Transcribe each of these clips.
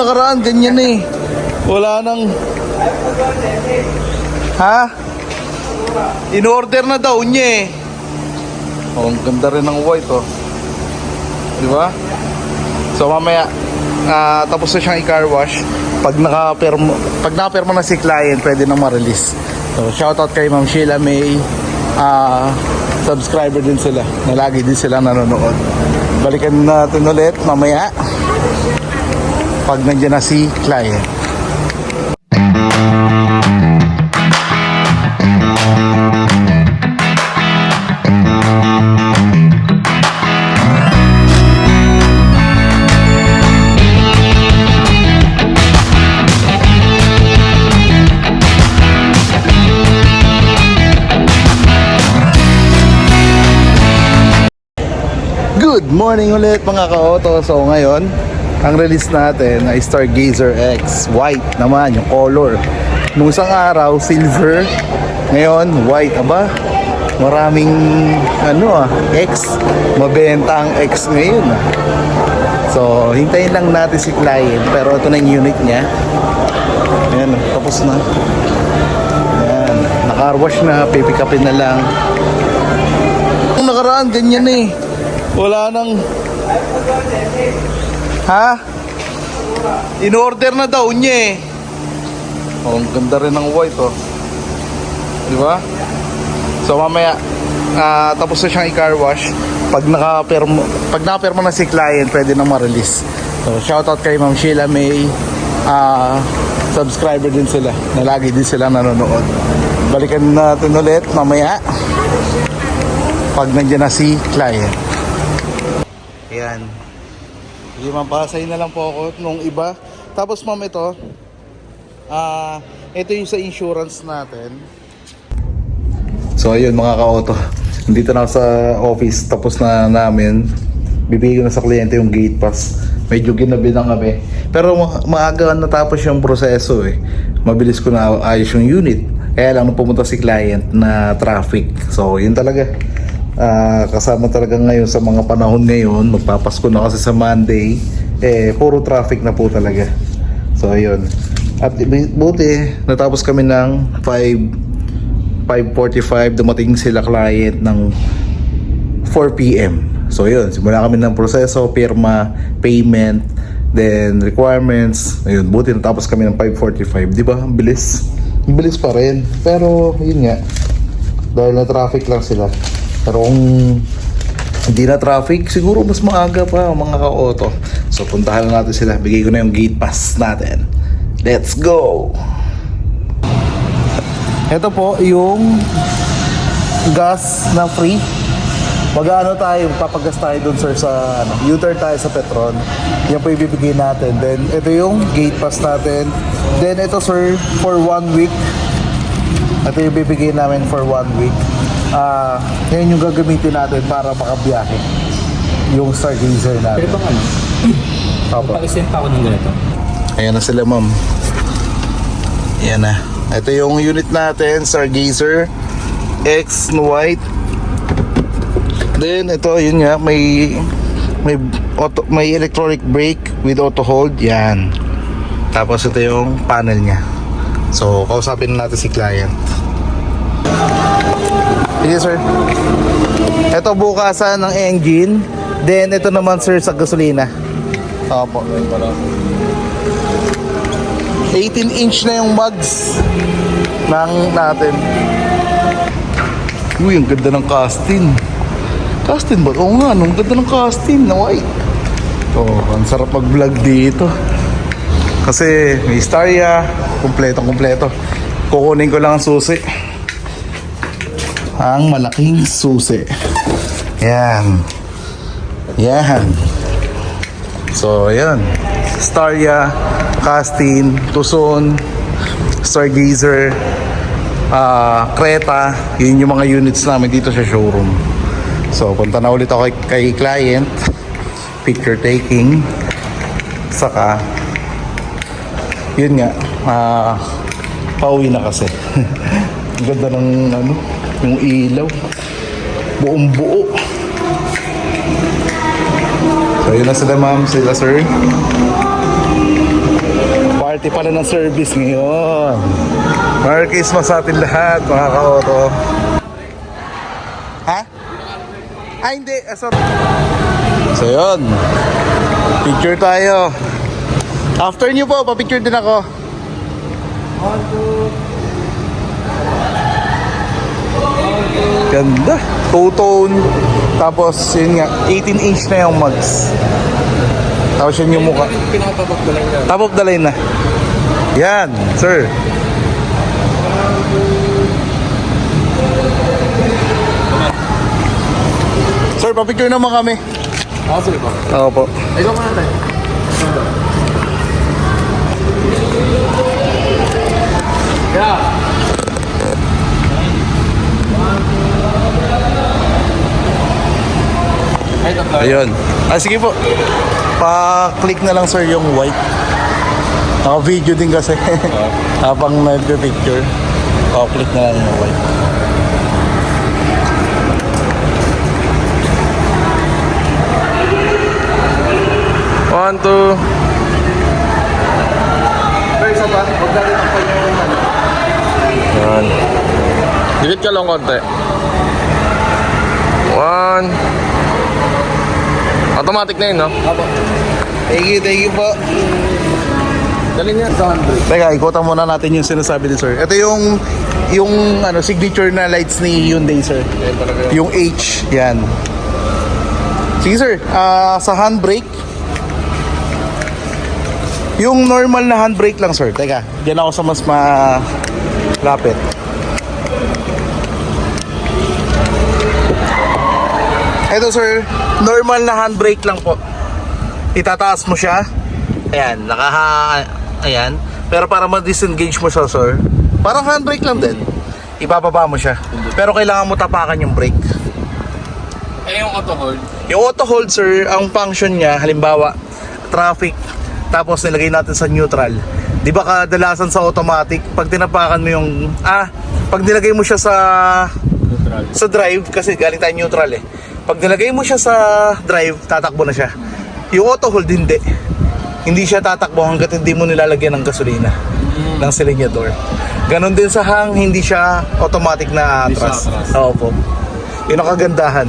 nakaraan, ganyan eh. Wala nang... Ha? In-order na daw niya eh. Oh, ang ganda rin ng white oh. Di ba? So mamaya, ah, tapos na siyang i-car wash. Pag naka-permo, pag naka-permo na si client, pwede na ma-release. So shoutout kay Ma'am Sheila May. Ah, subscriber din sila. Na lagi din sila nanonood. Balikan natin ulit mamaya. Pag nandiyan na si client. Good morning ulit mga ka-auto. So ngayon, ang release natin ay Stargazer X. White naman yung color. Nung isang araw, silver. Ngayon, white. Aba, maraming ano ah, X. Mabenta ang X ngayon ah. So, hintayin lang natin si client. Pero ito na yung unit niya. Ayan, tapos na. Ayan, nakarwash na. Pipick upin na lang. Nung nakaraan, ganyan eh. Wala nang... Ha? In-order na daw niya eh. Oh, ang ganda rin ng white oh. Di ba? So mamaya, ah, tapos na siyang i-car wash. Pag naka-permo, pag naka-permo na si client, pwede na ma-release. So shoutout kay Ma'am Sheila May. Ah, subscriber din sila. Na lagi din sila nanonood. Balikan natin ulit mamaya pag nandiyan na si client. Ayan. Sige, mapasay na lang po ako nung iba. Tapos ma'am ito, ah, ito yung sa insurance natin. So ayun mga ka-auto, dito na sa office, tapos na namin. Bibigay ko na sa kliyente yung gate pass. Medyo ginabi lang kami. Pero ma- maaga natapos yung proseso eh. Mabilis ko na ayos yung unit. Kaya lang nung pumunta si client na traffic. So yun talaga. Ah, kasama talaga ngayon sa mga panahon ngayon, magpapasko na kasi sa Monday, eh puro traffic na po talaga. So ayun. At bu- buti natapos kami ng 5 5.45 dumating sila client ng 4 p.m. So yun, simula kami ng proseso, pirma, payment, then requirements. Ayun, buti natapos kami ng 5.45. Di ba? Ang bilis. Ang bilis pa rin. Pero yun nga, dahil na traffic lang sila. Pero kung hindi na traffic, siguro mas maaga pa ang mga ka-auto. So puntahan na natin sila. Bigay ko na yung gate pass natin. Let's go! Ito po yung gas na free. Mag-ano tayo, papagas tayo dun sir sa ano, U-turn tayo sa Petron. Yan po ibibigay natin. Then ito yung gate pass natin. Then ito sir, for one week. Ito yung bibigay namin for one week. Ah, yan yung gagamitin natin para makabiyahe. Yung stargazer natin. Pero bang ano, Opo. pag-send pa ako ng ganito. Ayan na sila, ma'am. Ayan na. Ito yung unit natin, Stargazer X white. Then ito, yun nga, may may auto, may electronic brake with auto hold. Yan. Tapos ito yung panel niya. So, kausapin na natin si client. Sige, sir. Ito bukasan ng engine. Then ito naman, sir, sa gasolina. Opo. 18 inch na yung mugs ng natin. Uy, ang ganda ng casting. Casting ba? Oo nga, ang ganda ng casting na white. Oh, ang sarap mag-vlog dito. Kasi may Staria, kumpleto kumpleto. Kukunin ko lang ang susi. Ang malaking susi. Yan. Yan. So, ayan. Staria, Castin, Tucson, Stargazer, ah Creta. Yun yung mga units namin dito sa showroom. So, punta na ulit ako kay, kay client. Picture taking. Saka, yun nga, ah pauwi na kasi. Ang ganda ng ano, yung ilaw. Buong buo. So, yun na sila ma'am, sila sir. party pala ng service ngayon. Merry Christmas sa atin lahat, mga ka-auto. Ha? Ah, hindi. Ah, sorry. So, yun. Picture tayo. After nyo po, papicture din ako. Ganda. Two-tone. Tapos, yun nga, 18 inch na yung mugs. Tapos yun yung mukha. Pinakatabak na lang yan. Top of the line na. Yan, sir. Sir, papicture naman kami. Ah, sige po. Oo po. Ikaw muna tayo. Ayun. Ah, sige po. Pa-click na lang sir yung white. Naka-video din kasi. Habang nagpe-picture. Pa-click na lang yung white. One, two. Pero isa pa, huwag natin ang yung ano. Yan. Dikit ka lang konti. One. Automatic na yun, no? Apo. Thank you, thank you po. Galing yan. Sa handbrake. Teka, ikutan muna natin yung sinasabi ni sir. Ito yung yung ano signature na lights ni Hyundai sir. Yan talaga yun. Yung H, yan. Sige sir, ah, sa handbrake, yung normal na handbrake lang sir. Teka, diyan ako sa mas malapit. Ito sir, normal na handbrake lang po. Itataas mo siya. Ayan, nakaha... Ayan. Pero para ma-disengage mo siya sir, parang handbrake lang din. Ibababa mo siya. Pero kailangan mo tapakan yung brake. Eh, yung auto hold. Yung auto hold sir, ang function niya, halimbawa, traffic, tapos nilagay natin sa neutral. Di ba kadalasan sa automatic, pag tinapakan mo yung, ah, pag nilagay mo siya sa, Neutral. sa drive, kasi galing tayo neutral eh. Pag nilagay mo siya sa drive, tatakbo na siya. Yung auto hold, hindi. Hindi siya tatakbo hanggat hindi mo nilalagyan ng gasolina ng silinyador. Ganon din sa hang, hindi siya automatic na Hindi siya atras. atras. Oo po. Yun ang kagandahan.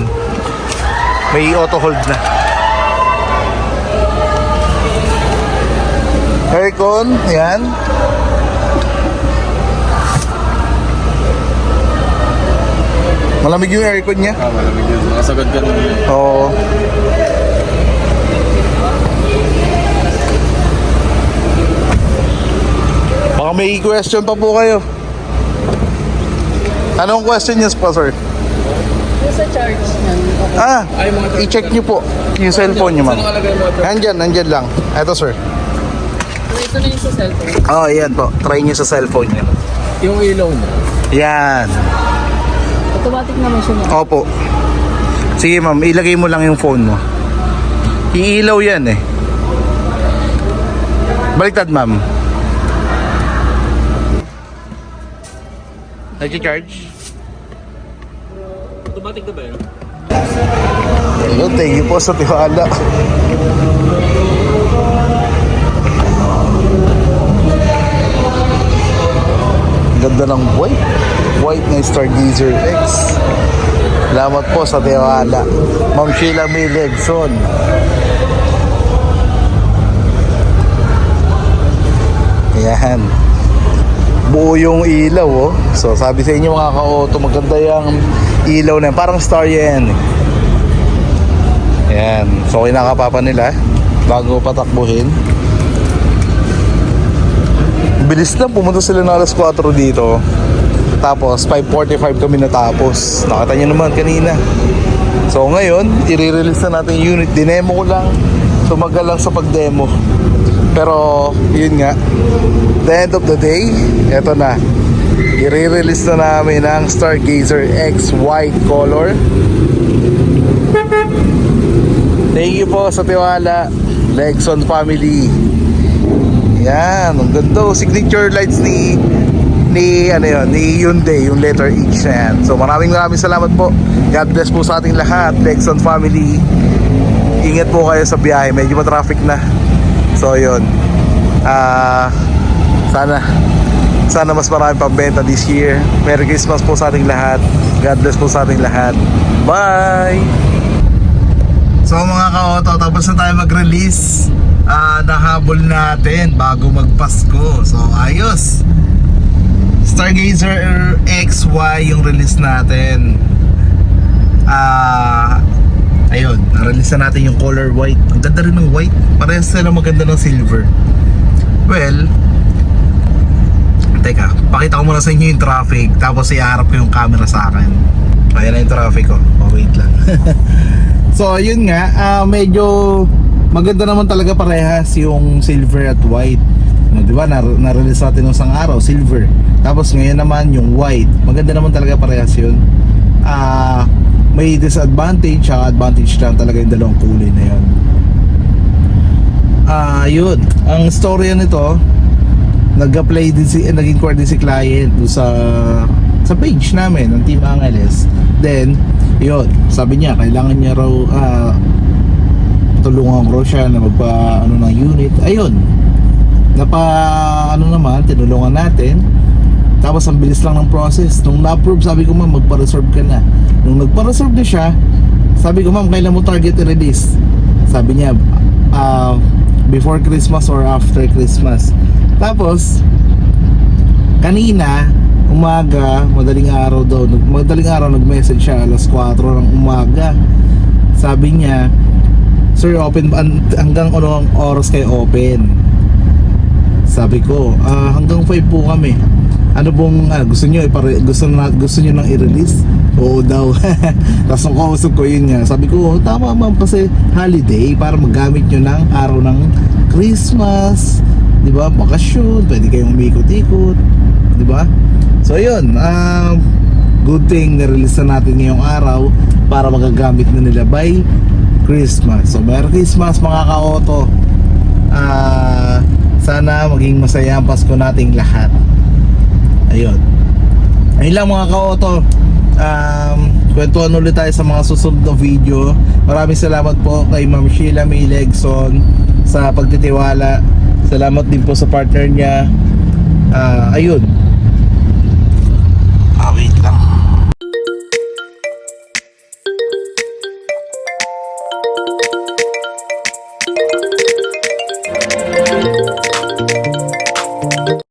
May auto hold na. Aircon, yan. Malamig yung aircon niya. Ah, malamig yun. Nakasagad ka nun. Oo. Baka may question pa po kayo. Anong question niyo pa, sir? Yung sa charge niyan, okay. Ah, i-check niyo po yung cellphone niyo, Saan ma'am. nakalagay mo? Nandyan, nandyan lang. Ito, sir. Ito na yung sa cellphone. Oh, yan po. Try niyo sa cellphone niyo. Yung ilaw mo. Yan. Automatic naman siya niya. Opo. Sige, ma'am. Ilagay mo lang yung phone mo. Iilaw yan eh. Baliktad, ma'am. Nag-charge? Automatic na ba yun? Ayun, thank you po sa tiwala. Ganda ng white. White na Stargazer X. Salamat po sa tiwala. Ma'am Sheila May Legson. Ayan. Buo yung ilaw oh. So sabi sa inyo mga ka-auto, maganda yung ilaw na. Parang star yan. Ayan. So kinakapapa nila bago patakbuhin. Bilis lang, pumunta sila ng alas 4 dito. Tapos 5.45 kami natapos. Nakita nyo naman kanina. So ngayon, i-release na natin yung unit. Dinemo ko lang. Tumagal lang sa pag-demo. Pero yun nga, the end of the day, eto na. I-release na namin ang Stargazer X white color. Thank you po sa tiwala, Lexon family. Yan, ang ganda. oh. Signature lights ni ni ano yun, ni Hyundai, yung letter H na yan. So maraming maraming salamat po. God bless po sa ating lahat, Lexon family. Ingat po kayo sa biyahe, medyo ma-traffic na. So yun. Ah, Sana sana mas marami pang benta this year. Merry Christmas po sa ating lahat. God bless po sa ating lahat. Bye! So mga ka-auto, tapos na tayo mag-release. Ah, nahabol natin bago magpasko. So ayos. Stargazer XY yung release natin. Ah, ayun, na-release na natin yung color white. Ang ganda rin ng white. Parehas sila maganda ng silver. Well, Teka, pakita ko muna sa inyo yung traffic Tapos iharap ko yung camera sa akin Ayan na yung traffic ko oh, Wait lang So yun nga ah, Medyo maganda naman talaga parehas Yung silver at white no, Di ba? Nar- Na-release natin nung isang araw Silver Tapos ngayon naman yung white Maganda naman talaga parehas yun Ah, May disadvantage Tsaka advantage lang talaga yung dalawang kulay na yun Ah, yun. Ang storya nito, nag-apply din si eh, nag-inquire din si client sa sa page namin ng Team Angeles. Then, yun, sabi niya kailangan niya raw ah, tulungan ko siya na magpa ano ng unit. Ayun. Napa ano naman, tinulungan natin. Tapos ang bilis lang ng process. Nung na-approve, sabi ko ma'am, magpa-reserve ka na. Nung nagpa-reserve na siya, sabi ko ma'am, kailan mo target i-release? Sabi niya, ah, before Christmas or after Christmas. Tapos, kanina, umaga, madaling araw daw, madaling araw nag-message siya alas 4 ng umaga. Sabi niya, Sir, open hanggang anong oras kayo open? Sabi ko, ah, hanggang 5 po kami. Ano bang ah, gusto niyo ipare gusto na gusto niyo nang i-release? Oo daw. Tapos nung kausap ko yun nga, sabi ko, "Oh, tama ma'am kasi holiday para magamit niyo ng araw ng Christmas, 'di ba? Bakasyon, pwede kayong umikot-ikot, 'di ba? So yun, ah good thing na-release na natin ngayong araw para magagamit na nila by Christmas. So, Merry Christmas mga ka-auto. Uh, sana maging masaya ang Pasko nating lahat. Ayun. Ayun lang mga ka-auto. Um, kwentuhan ulit tayo sa mga susunod na video. Maraming salamat po kay Ma'am Sheila May Legson sa pagtitiwala. Salamat din po sa partner niya. Uh, ayun. Ah, wait lang.